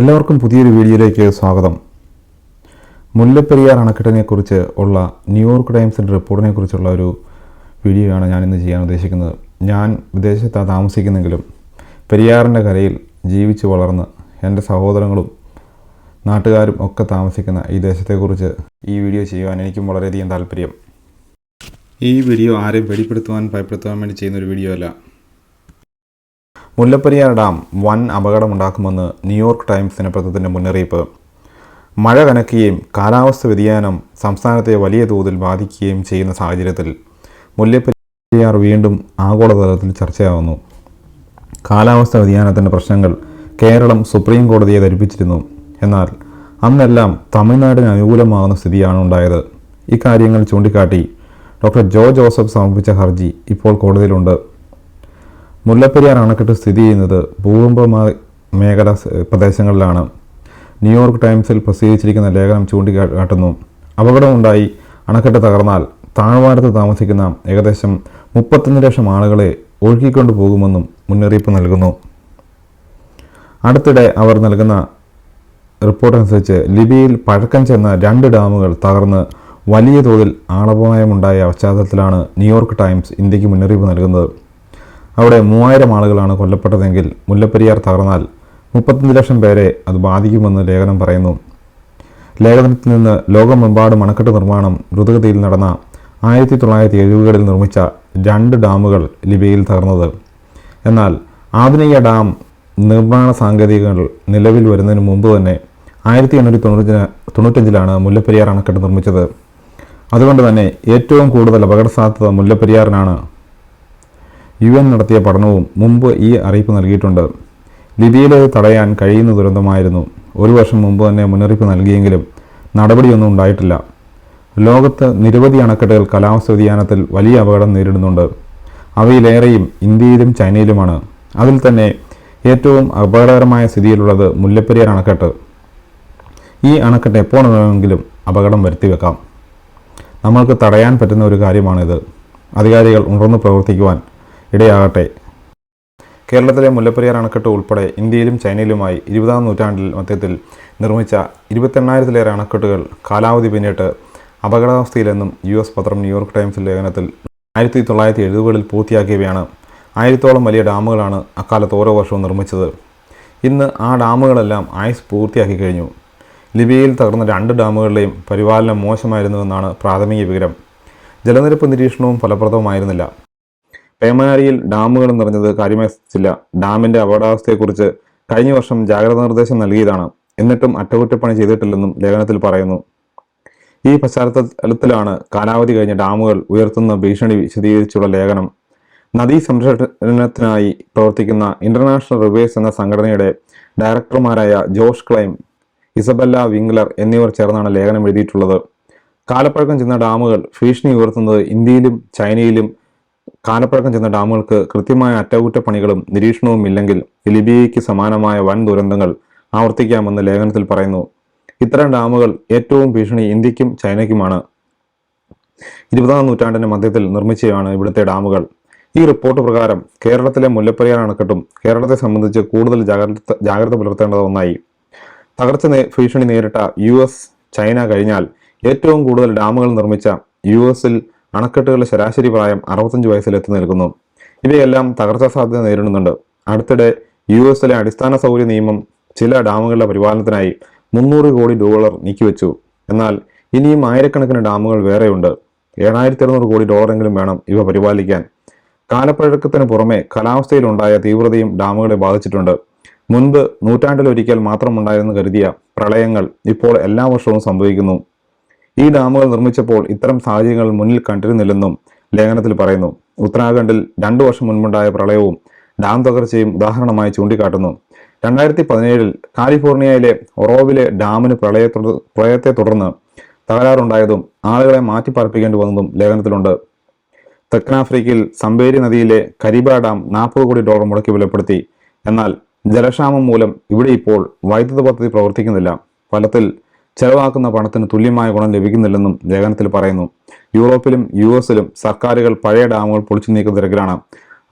എല്ലാവർക്കും പുതിയൊരു വീഡിയോയിലേക്ക് സ്വാഗതം. മുല്ലപ്പെരിയാർ അണക്കെട്ടിനെക്കുറിച്ച് ഉള്ള ന്യൂയോർക്ക് ടൈംസിന്റെ റിപ്പോർട്ടിനെ കുറിച്ചുള്ള ഒരു വീഡിയോയാണ് ഞാൻ ഇന്ന് ചെയ്യാൻ ഉദ്ദേശിക്കുന്നത്. ഞാൻ വിദേശത്താണ് താമസിക്കുന്നെങ്കിലും പെരിയാറിന്റെ കരയിൽ ജീവിച്ച് വളർന്ന് എന്റെ സഹോദരങ്ങളും നാട്ടുകാരും ഒക്കെ താമസിക്കുന്ന ഈ ദേശത്തെക്കുറിച്ച് ഈ വീഡിയോ ചെയ്യുവാൻ എനിക്കും വളരെയധികം താല്പര്യം ഈ വീഡിയോ ആരെയും വെളിപ്പെടുത്തുവാൻ ഭയപ്പെടുത്തുവാൻ വേണ്ടി ചെയ്യുന്ന ഒരു വീഡിയോ അല്ല. മുല്ലപ്പെരിയാർ ഡാം വൻ അപകടമുണ്ടാക്കുമെന്ന് ന്യൂയോർക്ക് ടൈംസ് ദിനപത്രത്തിന്റെ മുന്നറിയിപ്പ്. മഴ കനക്കുകയും കാലാവസ്ഥ വ്യതിയാനം സംസ്ഥാനത്തെ വലിയ തോതിൽ ബാധിക്കുകയും ചെയ്യുന്ന സാഹചര്യത്തിൽ മുല്ലപ്പെരിയാർ വീണ്ടും ആഗോളതലത്തിൽ ചർച്ചയാവുന്നു. കാലാവസ്ഥ വ്യതിയാനത്തിന്റെ പ്രശ്നങ്ങൾ കേരളം സുപ്രീം കോടതിയെ ധരിപ്പിച്ചിരുന്നു. എന്നാൽ അന്നെല്ലാം തമിഴ്നാടിന് അനുകൂലമാകുന്ന സ്ഥിതിയാണ് ഉണ്ടായത്. ഇക്കാര്യങ്ങൾ ചൂണ്ടിക്കാട്ടി ഡോക്ടർ ജോ ജോസഫ് സമർപ്പിച്ച ഹർജി ഇപ്പോൾ കോടതിയിലുണ്ട്. മുല്ലപ്പെരിയാർ അണക്കെട്ട് സ്ഥിതി ചെയ്യുന്നത് ഭൂകമ്പ മേഖല പ്രദേശങ്ങളിലാണ്. ന്യൂയോർക്ക് ടൈംസിൽ പ്രസിദ്ധീകരിച്ചിരിക്കുന്ന ലേഖനം ചൂണ്ടിക്കാട്ടുന്നു. അപകടമുണ്ടായി അണക്കെട്ട് തകർന്നാൽ താഴ്വാരത്ത് താമസിക്കുന്ന ഏകദേശം മുപ്പത്തൊന്ന് ലക്ഷം ആളുകളെ ഒഴുക്കിക്കൊണ്ടു പോകുമെന്നും മുന്നറിയിപ്പ് നൽകുന്നു. അടുത്തിടെ അവർ നൽകുന്ന റിപ്പോർട്ടനുസരിച്ച് ലിബിയയിൽ പഴക്കം ചെന്ന രണ്ട് ഡാമുകൾ തകർന്ന് വലിയ തോതിൽ ആളപായമുണ്ടായ പശ്ചാത്തലത്തിലാണ് ന്യൂയോർക്ക് ടൈംസ് ഇന്ത്യയ്ക്ക് മുന്നറിയിപ്പ് നൽകുന്നത്. അവിടെ മൂവായിരം ആളുകളാണ് കൊല്ലപ്പെട്ടതെങ്കിൽ മുല്ലപ്പെരിയാർ തകർന്നാൽ മുപ്പത്തഞ്ച് ലക്ഷം പേരെ അത് ബാധിക്കുമെന്ന് ലേഖനം പറയുന്നു. ലേഖനത്തിൽ നിന്ന് ലോകമെമ്പാടും അണക്കെട്ട് നിർമ്മാണം ദ്രുതഗതിയിൽ നടന്ന ആയിരത്തി തൊള്ളായിരത്തി എഴുപതുകളിൽ നിർമ്മിച്ച രണ്ട് ഡാമുകൾ ലിബിയയിൽ തകർന്നത്. എന്നാൽ ആധുനിക ഡാം നിർമ്മാണ സാങ്കേതികങ്ങൾ നിലവിൽ വരുന്നതിന് മുമ്പ് തന്നെ ആയിരത്തി എണ്ണൂറ്റി തൊണ്ണൂറ്റി തൊണ്ണൂറ്റഞ്ചിലാണ് മുല്ലപ്പെരിയാർ അണക്കെട്ട് നിർമ്മിച്ചത്. അതുകൊണ്ട് തന്നെ ഏറ്റവും കൂടുതൽ അപകട സാധ്യത മുല്ലപ്പെരിയാറിനാണ്. യു എൻ നടത്തിയ പഠനവും മുമ്പ് ഈ അറിയിപ്പ് നൽകിയിട്ടുണ്ട്. ലിബിയയിലത് തടയാൻ കഴിയുന്ന ദുരന്തമായിരുന്നു. ഒരു വർഷം മുമ്പ് തന്നെ മുന്നറിയിപ്പ് നൽകിയെങ്കിലും നടപടിയൊന്നും ഉണ്ടായിട്ടില്ല. ലോകത്ത് നിരവധി അണക്കെട്ടുകൾ കാലാവസ്ഥ വ്യതിയാനത്തിൽ വലിയ അപകടം നേരിടുന്നുണ്ട്. അവയിലേറെയും ഇന്ത്യയിലും ചൈനയിലുമാണ്. അതിൽ തന്നെ ഏറ്റവും അപകടകരമായ സ്ഥിതിയിലുള്ളത് മുല്ലപ്പെരിയാർ അണക്കെട്ട്. ഈ അണക്കെട്ട് എപ്പോൾ വേണമെങ്കിലും അപകടം വരുത്തി വെക്കാം. നമ്മൾക്ക് തടയാൻ പറ്റുന്ന ഒരു കാര്യമാണിത്. അധികാരികൾ ഉണർന്നു പ്രവർത്തിക്കുവാൻ ഇടയാകട്ടെ. കേരളത്തിലെ മുല്ലപ്പെരിയാർ അണക്കെട്ട് ഉൾപ്പെടെ ഇന്ത്യയിലും ചൈനയിലുമായി ഇരുപതാം നൂറ്റാണ്ടിൽ മധ്യത്തിൽ നിർമ്മിച്ച ഇരുപത്തെണ്ണായിരത്തിലേറെ അണക്കെട്ടുകൾ കാലാവധി പിന്നിട്ട് അപകടാവസ്ഥയിലെന്നും യു എസ് പത്രം ന്യൂയോർക്ക് ടൈംസ് ലേഖനത്തിൽ ആയിരത്തി തൊള്ളായിരത്തി എഴുപതുകളിൽ പൂർത്തിയാക്കിയവയാണ്. ആയിരത്തോളം വലിയ ഡാമുകളാണ് അക്കാലത്ത് ഓരോ വർഷവും നിർമ്മിച്ചത്. ഇന്ന് ആ ഡാമുകളെല്ലാം ആയുസ് പൂർത്തിയാക്കി കഴിഞ്ഞു. ലിബിയയിൽ തകർന്ന രണ്ട് ഡാമുകളുടെയും പരിപാലനം മോശമായിരുന്നുവെന്നാണ് പ്രാഥമിക വിവരം. ജലനിരപ്പ് നിരീക്ഷണവും ഫലപ്രദമായിരുന്നില്ല പേമാരിയിൽ ഡാമുകൾ നിറഞ്ഞത് കാര്യമായില്ല ഡാമിന്റെ അപകടാവസ്ഥയെക്കുറിച്ച് കഴിഞ്ഞ വർഷം ജാഗ്രതാ നിർദ്ദേശം നൽകിയതാണ്. എന്നിട്ടും അറ്റകുറ്റപ്പണി ചെയ്തിട്ടില്ലെന്നും ലേഖനത്തിൽ പറയുന്നു. ഈ പശ്ചാത്തലത്തിലാണ് കാലാവധി കഴിഞ്ഞ ഡാമുകൾ ഉയർത്തുന്ന ഭീഷണി വിശദീകരിച്ചുള്ള ലേഖനം. നദീ സംരക്ഷണത്തിനായി പ്രവർത്തിക്കുന്ന ഇന്റർനാഷണൽ റിവേഴ്സ് എന്ന സംഘടനയുടെ ഡയറക്ടർമാരായ ജോഷ് ക്ലൈം ഇസബല്ല വിംഗ്ലർ എന്നിവർ ചേർന്നാണ് ലേഖനം എഴുതിയിട്ടുള്ളത്. കാലപ്പഴക്കം ചെന്ന ഡാമുകൾ ഭീഷണി ഉയർത്തുന്നത് ഇന്ത്യയിലും ചൈനയിലും കാലപ്പഴക്കം ചെന്ന ഡാമുകൾക്ക് കൃത്യമായ അറ്റകുറ്റപ്പണികളും നിരീക്ഷണവും ഇല്ലെങ്കിൽ ലിബിയയ്ക്ക് സമാനമായ വൻ ദുരന്തങ്ങൾ ആവർത്തിക്കാമെന്ന് ലേഖനത്തിൽ പറയുന്നു. ഇത്തരം ഡാമുകൾ ഏറ്റവും ഭീഷണി ഇന്ത്യക്കും ചൈനയ്ക്കുമാണ്. ഇരുപതാം നൂറ്റാണ്ടിന്റെ മധ്യത്തിൽ നിർമ്മിച്ചതാണ് ഇവിടുത്തെ ഡാമുകൾ. ഈ റിപ്പോർട്ട് പ്രകാരം കേരളത്തിലെ മുല്ലപ്പെരിയാർ അണക്കെട്ടും കേരളത്തെ സംബന്ധിച്ച് കൂടുതൽ ജാഗ്രത ജാഗ്രത പുലർത്തേണ്ടത് ഒന്നായി. തകർച്ച ഭീഷണി നേരിട്ട യു എസ് ചൈന കഴിഞ്ഞാൽ ഏറ്റവും കൂടുതൽ ഡാമുകൾ നിർമ്മിച്ച യു എസിൽ അണക്കെട്ടുകളുടെ ശരാശരി പ്രായം അറുപത്തഞ്ച് വയസ്സിലെത്തി നിൽക്കുന്നു. ഇവയെല്ലാം തകർച്ചാ സാധ്യത നേരിടുന്നുണ്ട്. അടുത്തിടെ യു എസിലെ അടിസ്ഥാന സൗകര്യ നിയമം ചില ഡാമുകളുടെ പരിപാലനത്തിനായി മുന്നൂറ് കോടി ഡോളർ നീക്കിവെച്ചു. എന്നാൽ ഇനിയും ആയിരക്കണക്കിന് ഡാമുകൾ വേറെയുണ്ട്. ഏഴായിരത്തി അറുന്നൂറ് കോടി ഡോളറെങ്കിലും വേണം ഇവ പരിപാലിക്കാൻ. കാലപ്പഴക്കത്തിന് പുറമെ കാലാവസ്ഥയിലുണ്ടായ തീവ്രതയും ഡാമുകളെ ബാധിച്ചിട്ടുണ്ട്. മുൻപ് നൂറ്റാണ്ടിലൊരിക്കൽ മാത്രമുണ്ടായിരുന്നു കരുതിയ പ്രളയങ്ങൾ ഇപ്പോൾ എല്ലാ വർഷവും സംഭവിക്കുന്നു. ഈ ഡാമുകൾ നിർമ്മിച്ചപ്പോൾ ഇത്തരം സാഹചര്യങ്ങൾ മുന്നിൽ കണ്ടിരുന്നില്ലെന്നും ലേഖനത്തിൽ പറയുന്നു. ഉത്തരാഖണ്ഡിൽ രണ്ടു വർഷം മുൻപുണ്ടായ പ്രളയവും ഡാം തകർച്ചയും ഉദാഹരണമായി ചൂണ്ടിക്കാട്ടുന്നു. രണ്ടായിരത്തി പതിനേഴിൽ കാലിഫോർണിയയിലെ ഒറോവിലെ ഡാമിന് പ്രളയത്തെ പ്രളയത്തെ തുടർന്ന് തകരാറുണ്ടായതും ആളുകളെ മാറ്റിപ്പാർപ്പിക്കേണ്ടി വന്നതും ലേഖനത്തിലുണ്ട്. തെക്കനാഫ്രിക്കയിൽ സംബേരി നദിയിലെ കരിബ ഡാം നാൽപ്പത് കോടി ഡോളർ മുടക്കി വിലപ്പെടുത്തി. എന്നാൽ ജലക്ഷാമം മൂലം ഇവിടെ ഇപ്പോൾ വൈദ്യുത പദ്ധതി പ്രവർത്തിക്കുന്നില്ല. ഫലത്തിൽ ചെലവാക്കുന്ന പണത്തിന് തുല്യമായ ഗുണം ലഭിക്കുന്നില്ലെന്നും ലേഖനത്തിൽ പറയുന്നു. യൂറോപ്പിലും യു എസിലും സർക്കാരുകൾ പഴയ ഡാമുകൾ പൊളിച്ചു നീക്കുന്ന തിരക്കിലാണ്.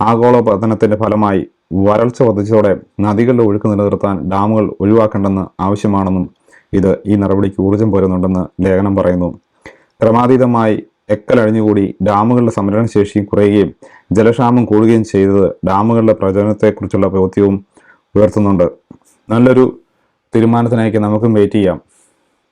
ആഗോള പതനത്തിന്റെ ഫലമായി വരൾച്ച വർദ്ധിച്ചതോടെ നദികളുടെ ഒഴുക്ക് നിലനിർത്താൻ ഡാമുകൾ ഒഴിവാക്കേണ്ടെന്ന് ആവശ്യമാണെന്നും ഇത് ഈ നടപടിക്ക് ഊർജം പോരുന്നുണ്ടെന്ന് ലേഖനം പറയുന്നു. ക്രമാതീതമായി എക്കലഴിഞ്ഞുകൂടി ഡാമുകളുടെ സംരക്ഷണശേഷിയും കുറയുകയും ജലക്ഷാമം കൂടുകയും ചെയ്തത് ഡാമുകളുടെ പ്രചോദനത്തെക്കുറിച്ചുള്ള ബോധ്യവും ഉയർത്തുന്നുണ്ട്. നല്ലൊരു തീരുമാനത്തിനായിരിക്കും നമുക്കും വെയിറ്റ് ചെയ്യാം.